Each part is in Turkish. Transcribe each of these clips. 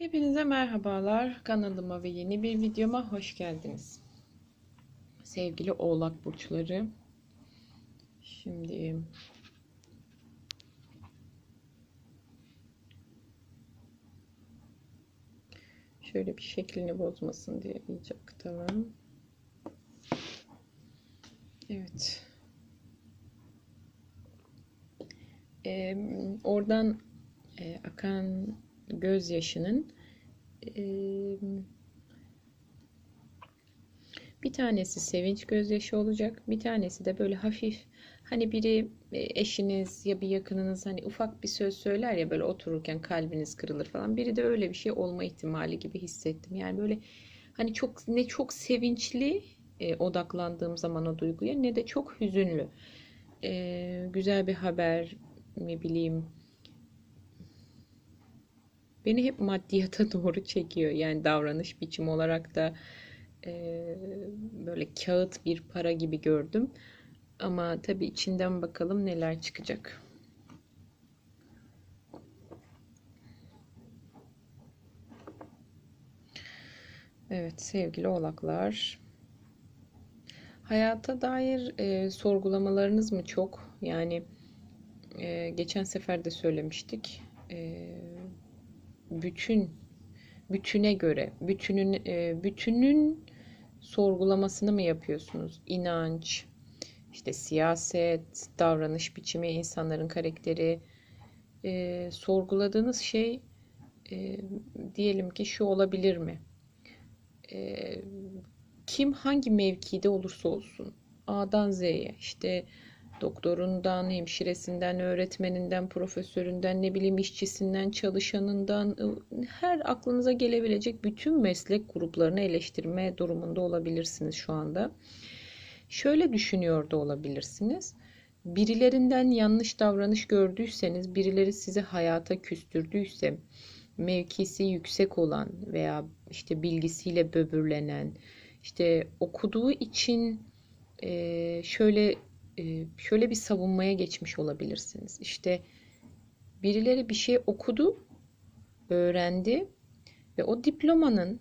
Hepinize merhabalar. Kanalıma ve yeni bir videoma hoş geldiniz. Sevgili Oğlak burçları. Şimdi şöyle bir şeklini bozmasın diye iyice aktaralım. Evet. Ee, oradan e, akan gözyaşının e, bir tanesi sevinç gözyaşı olacak. Bir tanesi de böyle hafif hani biri e, eşiniz ya bir yakınınız hani ufak bir söz söyler ya böyle otururken kalbiniz kırılır falan. Biri de öyle bir şey olma ihtimali gibi hissettim. Yani böyle hani çok ne çok sevinçli e, odaklandığım zaman o duyguya ne de çok hüzünlü. E, güzel bir haber ne bileyim beni hep maddiyata doğru çekiyor. Yani davranış biçim olarak da e, böyle kağıt bir para gibi gördüm. Ama tabii içinden bakalım neler çıkacak. Evet sevgili oğlaklar. Hayata dair e, sorgulamalarınız mı çok? Yani e, geçen sefer de söylemiştik. E, bütün bütüne göre bütünün e, bütünün sorgulamasını mı yapıyorsunuz? İnanç, işte siyaset, davranış biçimi, insanların karakteri e, sorguladığınız şey e, diyelim ki şu olabilir mi? E, kim hangi mevkide olursa olsun A'dan Z'ye işte doktorundan, hemşiresinden, öğretmeninden, profesöründen, ne bileyim işçisinden, çalışanından her aklınıza gelebilecek bütün meslek gruplarını eleştirme durumunda olabilirsiniz şu anda. Şöyle düşünüyor da olabilirsiniz. Birilerinden yanlış davranış gördüyseniz, birileri sizi hayata küstürdüyse, mevkisi yüksek olan veya işte bilgisiyle böbürlenen, işte okuduğu için şöyle şöyle bir savunmaya geçmiş olabilirsiniz. İşte birileri bir şey okudu, öğrendi ve o diplomanın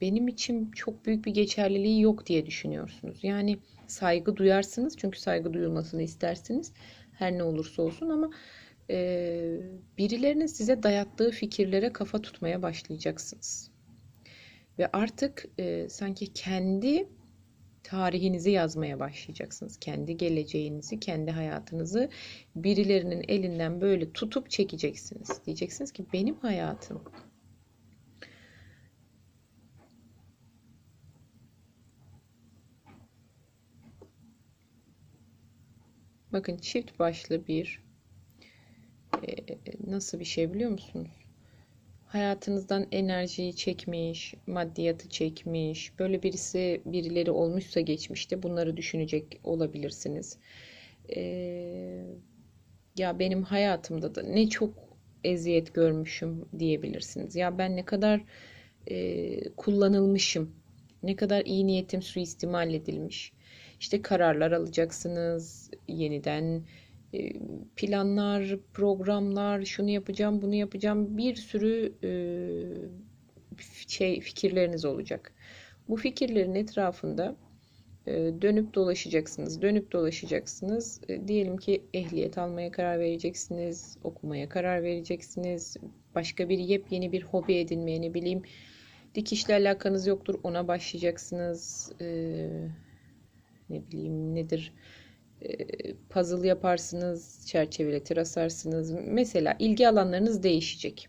benim için çok büyük bir geçerliliği yok diye düşünüyorsunuz. Yani saygı duyarsınız çünkü saygı duyulmasını istersiniz her ne olursa olsun ama birilerinin size dayattığı fikirlere kafa tutmaya başlayacaksınız. Ve artık sanki kendi tarihinizi yazmaya başlayacaksınız. Kendi geleceğinizi, kendi hayatınızı birilerinin elinden böyle tutup çekeceksiniz. Diyeceksiniz ki benim hayatım Bakın çift başlı bir nasıl bir şey biliyor musunuz? Hayatınızdan enerjiyi çekmiş, maddiyatı çekmiş, böyle birisi birileri olmuşsa geçmişte bunları düşünecek olabilirsiniz. Ee, ya benim hayatımda da ne çok eziyet görmüşüm diyebilirsiniz. Ya ben ne kadar e, kullanılmışım, ne kadar iyi niyetim suistimal edilmiş. İşte kararlar alacaksınız, yeniden planlar, programlar, şunu yapacağım, bunu yapacağım bir sürü e, şey fikirleriniz olacak. Bu fikirlerin etrafında e, dönüp dolaşacaksınız, dönüp dolaşacaksınız. Diyelim ki ehliyet almaya karar vereceksiniz, okumaya karar vereceksiniz, başka bir yepyeni bir hobi edinmeye ne bileyim dikişle alakanız yoktur ona başlayacaksınız. Ne bileyim nedir? Puzzle yaparsınız, çerçevelettir asarsınız. Mesela ilgi alanlarınız değişecek.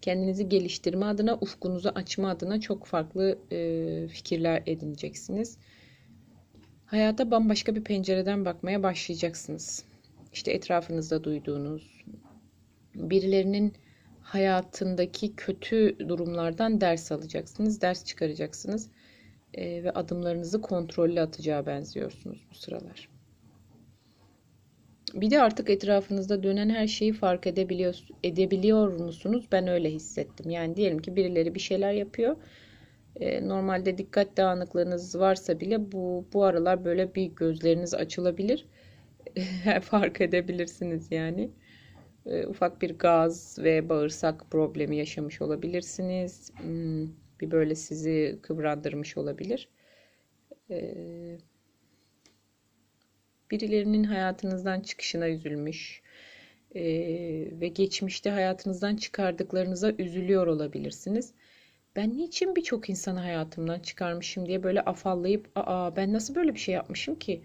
Kendinizi geliştirme adına, ufkunuzu açma adına çok farklı e, fikirler edineceksiniz. Hayata bambaşka bir pencereden bakmaya başlayacaksınız. İşte etrafınızda duyduğunuz birilerinin hayatındaki kötü durumlardan ders alacaksınız, ders çıkaracaksınız e, ve adımlarınızı kontrollü atacağı benziyorsunuz bu sıralar. Bir de artık etrafınızda dönen her şeyi fark edebiliyor, edebiliyor musunuz? Ben öyle hissettim. Yani diyelim ki birileri bir şeyler yapıyor. E, normalde dikkat dağınıklığınız varsa bile bu bu aralar böyle bir gözleriniz açılabilir. fark edebilirsiniz yani. e, ufak bir gaz ve bağırsak problemi yaşamış olabilirsiniz. Hmm, bir böyle sizi kıvrandırmış olabilir. E, birilerinin hayatınızdan çıkışına üzülmüş e, ve geçmişte hayatınızdan çıkardıklarınıza üzülüyor olabilirsiniz. Ben niçin birçok insanı hayatımdan çıkarmışım diye böyle afallayıp aa ben nasıl böyle bir şey yapmışım ki?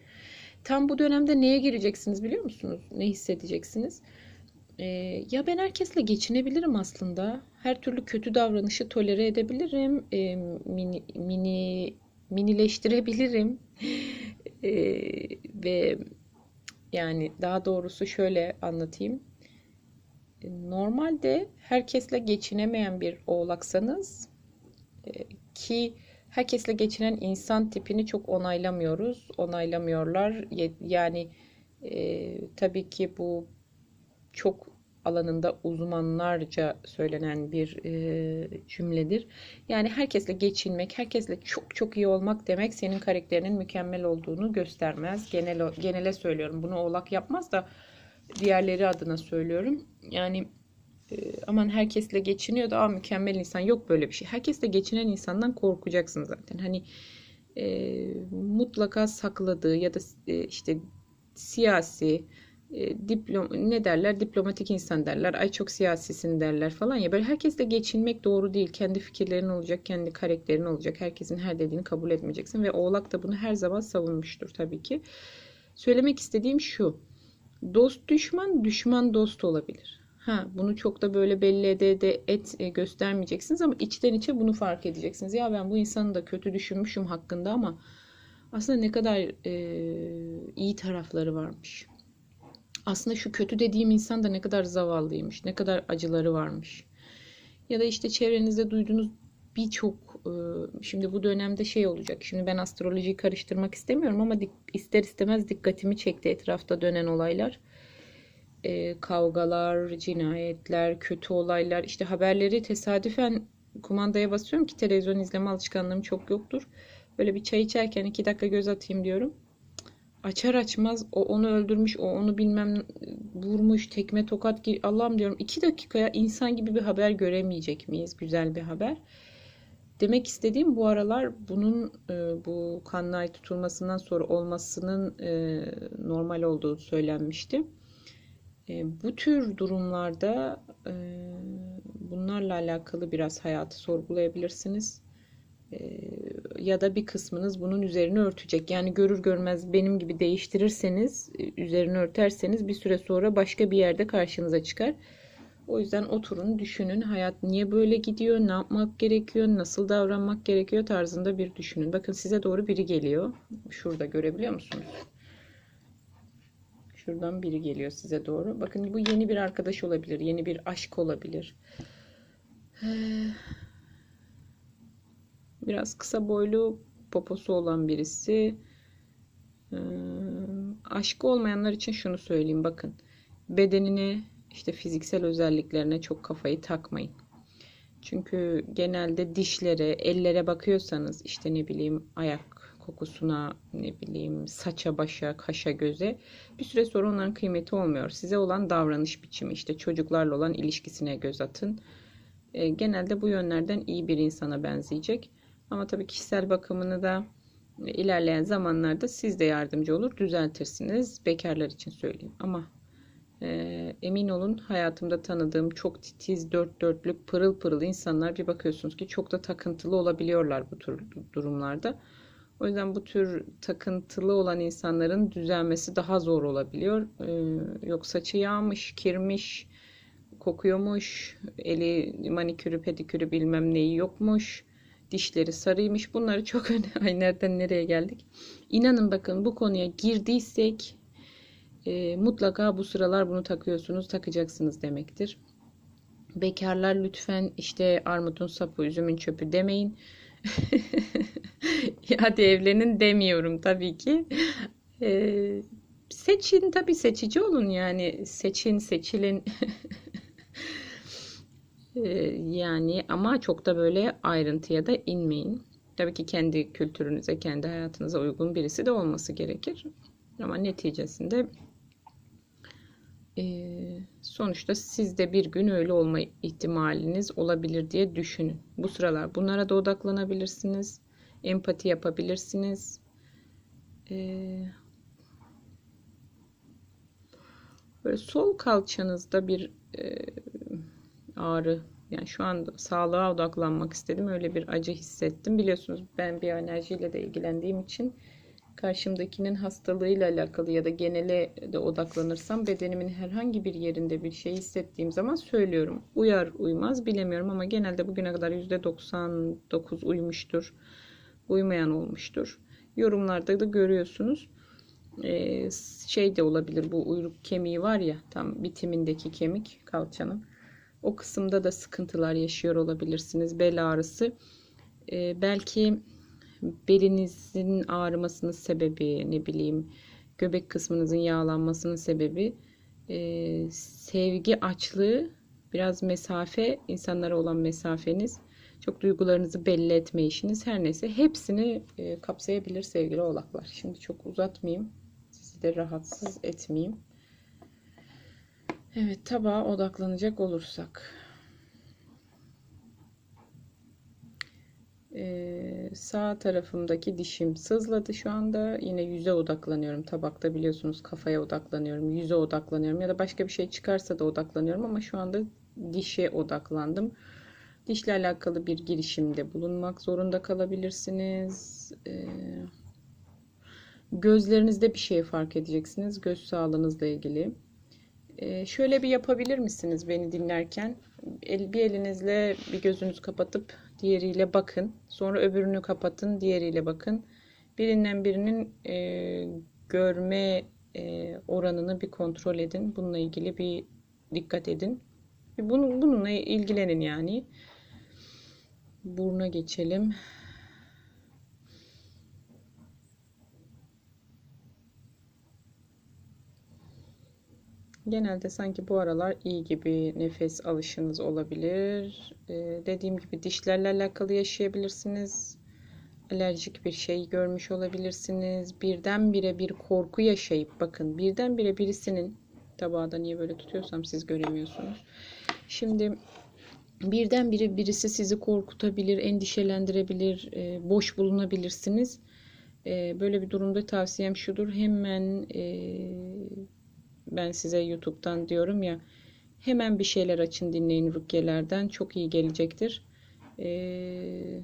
Tam bu dönemde neye gireceksiniz biliyor musunuz? Ne hissedeceksiniz? Ee, ya ben herkesle geçinebilirim aslında. Her türlü kötü davranışı tolere edebilirim. Ee, mini, mini minileştirebilirim. Ee, ve yani daha doğrusu şöyle anlatayım. Normalde herkesle geçinemeyen bir oğlaksanız e, ki herkesle geçinen insan tipini çok onaylamıyoruz. Onaylamıyorlar. Yani e, tabii ki bu çok alanında uzmanlarca söylenen bir e, cümledir. Yani herkesle geçinmek, herkesle çok çok iyi olmak demek senin karakterinin mükemmel olduğunu göstermez. Genel genele söylüyorum. Bunu oğlak yapmaz da diğerleri adına söylüyorum. Yani e, aman herkesle geçiniyor da Aa, mükemmel insan yok böyle bir şey. Herkesle geçinen insandan korkacaksın zaten. Hani e, mutlaka sakladığı ya da e, işte siyasi e, diplom ne derler diplomatik insan derler ay çok siyasisin derler falan ya. Böyle herkesle geçinmek doğru değil. Kendi fikirlerin olacak kendi karakterin olacak. Herkesin her dediğini kabul etmeyeceksin ve oğlak da bunu her zaman savunmuştur tabii ki. Söylemek istediğim şu dost düşman düşman dost olabilir. Ha bunu çok da böyle belli ede de et e, göstermeyeceksiniz ama içten içe bunu fark edeceksiniz. Ya ben bu insanı da kötü düşünmüşüm hakkında ama aslında ne kadar e, iyi tarafları varmış aslında şu kötü dediğim insan da ne kadar zavallıymış, ne kadar acıları varmış. Ya da işte çevrenizde duyduğunuz birçok e, şimdi bu dönemde şey olacak. Şimdi ben astrolojiyi karıştırmak istemiyorum ama ister istemez dikkatimi çekti etrafta dönen olaylar. E, kavgalar, cinayetler, kötü olaylar. İşte haberleri tesadüfen kumandaya basıyorum ki televizyon izleme alışkanlığım çok yoktur. Böyle bir çay içerken iki dakika göz atayım diyorum açar açmaz o onu öldürmüş, o onu bilmem vurmuş, tekme tokat Allah'ım diyorum iki dakikaya insan gibi bir haber göremeyecek miyiz? Güzel bir haber. Demek istediğim bu aralar bunun e, bu kanlı ay tutulmasından sonra olmasının e, normal olduğu söylenmişti. E, bu tür durumlarda bunlarla alakalı biraz hayatı sorgulayabilirsiniz ya da bir kısmınız bunun üzerine örtecek. Yani görür görmez benim gibi değiştirirseniz, üzerine örterseniz bir süre sonra başka bir yerde karşınıza çıkar. O yüzden oturun, düşünün. Hayat niye böyle gidiyor? Ne yapmak gerekiyor? Nasıl davranmak gerekiyor? tarzında bir düşünün. Bakın size doğru biri geliyor. Şurada görebiliyor musunuz? Şuradan biri geliyor size doğru. Bakın bu yeni bir arkadaş olabilir. Yeni bir aşk olabilir. Biraz kısa boylu poposu olan birisi. Ee, aşkı olmayanlar için şunu söyleyeyim bakın. Bedenine işte fiziksel özelliklerine çok kafayı takmayın. Çünkü genelde dişlere, ellere bakıyorsanız işte ne bileyim ayak kokusuna, ne bileyim saça, başa, kaşa, göze bir süre sonra onların kıymeti olmuyor. Size olan davranış biçimi, işte çocuklarla olan ilişkisine göz atın. E, genelde bu yönlerden iyi bir insana benzeyecek. Ama tabii kişisel bakımını da ilerleyen zamanlarda siz de yardımcı olur, düzeltirsiniz. Bekarlar için söyleyeyim. Ama e, emin olun hayatımda tanıdığım çok titiz, dört dörtlük, pırıl pırıl insanlar bir bakıyorsunuz ki çok da takıntılı olabiliyorlar bu tür durumlarda. O yüzden bu tür takıntılı olan insanların düzelmesi daha zor olabiliyor. Ee, yok saçı yağmış, kirmiş, kokuyormuş, eli manikürü, pedikürü bilmem neyi yokmuş dişleri sarıymış. Bunları çok önemli. nereden nereye geldik? İnanın bakın bu konuya girdiysek e, mutlaka bu sıralar bunu takıyorsunuz, takacaksınız demektir. Bekarlar lütfen işte armutun sapı, üzümün çöpü demeyin. Hadi evlenin demiyorum tabii ki. E, seçin tabii seçici olun yani. Seçin, seçilin. Ee, yani ama çok da böyle ayrıntıya da inmeyin. Tabii ki kendi kültürünüze, kendi hayatınıza uygun birisi de olması gerekir. Ama neticesinde e, Sonuçta siz de bir gün öyle olma ihtimaliniz olabilir diye düşünün. Bu sıralar bunlara da odaklanabilirsiniz. Empati yapabilirsiniz. Ee, böyle sol kalçanızda bir ağrı yani şu an sağlığa odaklanmak istedim. Öyle bir acı hissettim. Biliyorsunuz ben bir enerjiyle de ilgilendiğim için karşımdakinin hastalığıyla alakalı ya da genele de odaklanırsam bedenimin herhangi bir yerinde bir şey hissettiğim zaman söylüyorum. Uyar uymaz bilemiyorum ama genelde bugüne kadar %99 uymuştur. Uymayan olmuştur. Yorumlarda da görüyorsunuz. Ee, şey de olabilir bu uyruk kemiği var ya tam bitimindeki kemik kalçanın. O kısımda da sıkıntılar yaşıyor olabilirsiniz. Bel ağrısı. Ee, belki belinizin ağrımasının sebebi ne bileyim göbek kısmınızın yağlanmasının sebebi e, sevgi açlığı biraz mesafe insanlara olan mesafeniz çok duygularınızı belli etme işiniz her neyse hepsini e, kapsayabilir sevgili oğlaklar. Şimdi çok uzatmayayım. Sizi de rahatsız etmeyeyim. Evet tabağa odaklanacak olursak. Ee, sağ tarafımdaki dişim sızladı şu anda. Yine yüze odaklanıyorum. Tabakta biliyorsunuz kafaya odaklanıyorum. Yüze odaklanıyorum. Ya da başka bir şey çıkarsa da odaklanıyorum. Ama şu anda dişe odaklandım. Dişle alakalı bir girişimde bulunmak zorunda kalabilirsiniz. Ee, gözlerinizde bir şey fark edeceksiniz. Göz sağlığınızla ilgili. Ee, şöyle bir yapabilir misiniz beni dinlerken? Bir elinizle bir gözünüzü kapatıp diğeriyle bakın. Sonra öbürünü kapatın, diğeriyle bakın. Birinden birinin e, görme e, oranını bir kontrol edin. Bununla ilgili bir dikkat edin. Bunu, bununla ilgilenin yani. Buruna geçelim. Genelde sanki bu aralar iyi gibi nefes alışınız olabilir. Ee, dediğim gibi dişlerle alakalı yaşayabilirsiniz. Alerjik bir şey görmüş olabilirsiniz. Birdenbire bir korku yaşayıp bakın birdenbire birisinin tabağı da niye böyle tutuyorsam siz göremiyorsunuz. Şimdi birdenbire birisi sizi korkutabilir, endişelendirebilir, e, boş bulunabilirsiniz. E, böyle bir durumda tavsiyem şudur. Hemen e, ben size YouTube'dan diyorum ya hemen bir şeyler açın dinleyin rukiyelerden çok iyi gelecektir. Ee,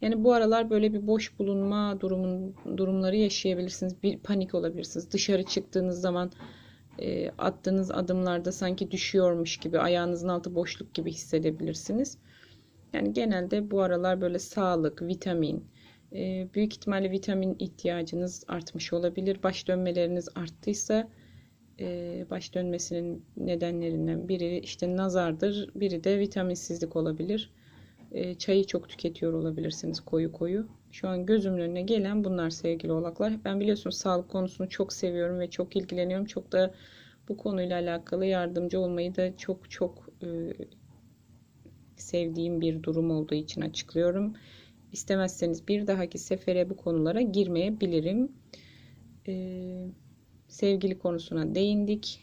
yani bu aralar böyle bir boş bulunma durumun durumları yaşayabilirsiniz. Bir panik olabilirsiniz. Dışarı çıktığınız zaman e, attığınız adımlarda sanki düşüyormuş gibi, ayağınızın altı boşluk gibi hissedebilirsiniz. Yani genelde bu aralar böyle sağlık, vitamin, e, büyük ihtimalle vitamin ihtiyacınız artmış olabilir. Baş dönmeleriniz arttıysa e, baş dönmesinin nedenlerinden biri işte nazardır, biri de vitaminsizlik olabilir. E, çayı çok tüketiyor olabilirsiniz koyu koyu. Şu an gözümün önüne gelen bunlar sevgili oğlaklar. Ben biliyorsunuz sağlık konusunu çok seviyorum ve çok ilgileniyorum. Çok da bu konuyla alakalı yardımcı olmayı da çok çok e, sevdiğim bir durum olduğu için açıklıyorum. İstemezseniz bir dahaki sefere bu konulara girmeyebilirim. Ee, sevgili konusuna değindik.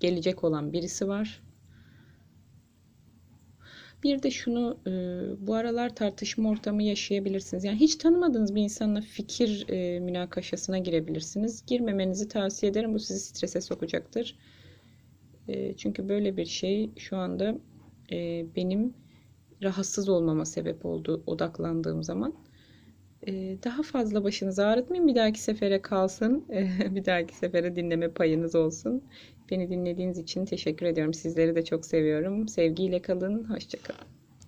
Gelecek olan birisi var. Bir de şunu e, bu aralar tartışma ortamı yaşayabilirsiniz. Yani hiç tanımadığınız bir insanla fikir e, münakaşasına girebilirsiniz. Girmemenizi tavsiye ederim. Bu sizi strese sokacaktır. E, çünkü böyle bir şey şu anda benim rahatsız olmama sebep oldu odaklandığım zaman. Ee, daha fazla başınızı ağrıtmayın. Bir dahaki sefere kalsın. bir dahaki sefere dinleme payınız olsun. Beni dinlediğiniz için teşekkür ediyorum. Sizleri de çok seviyorum. Sevgiyle kalın. Hoşçakalın.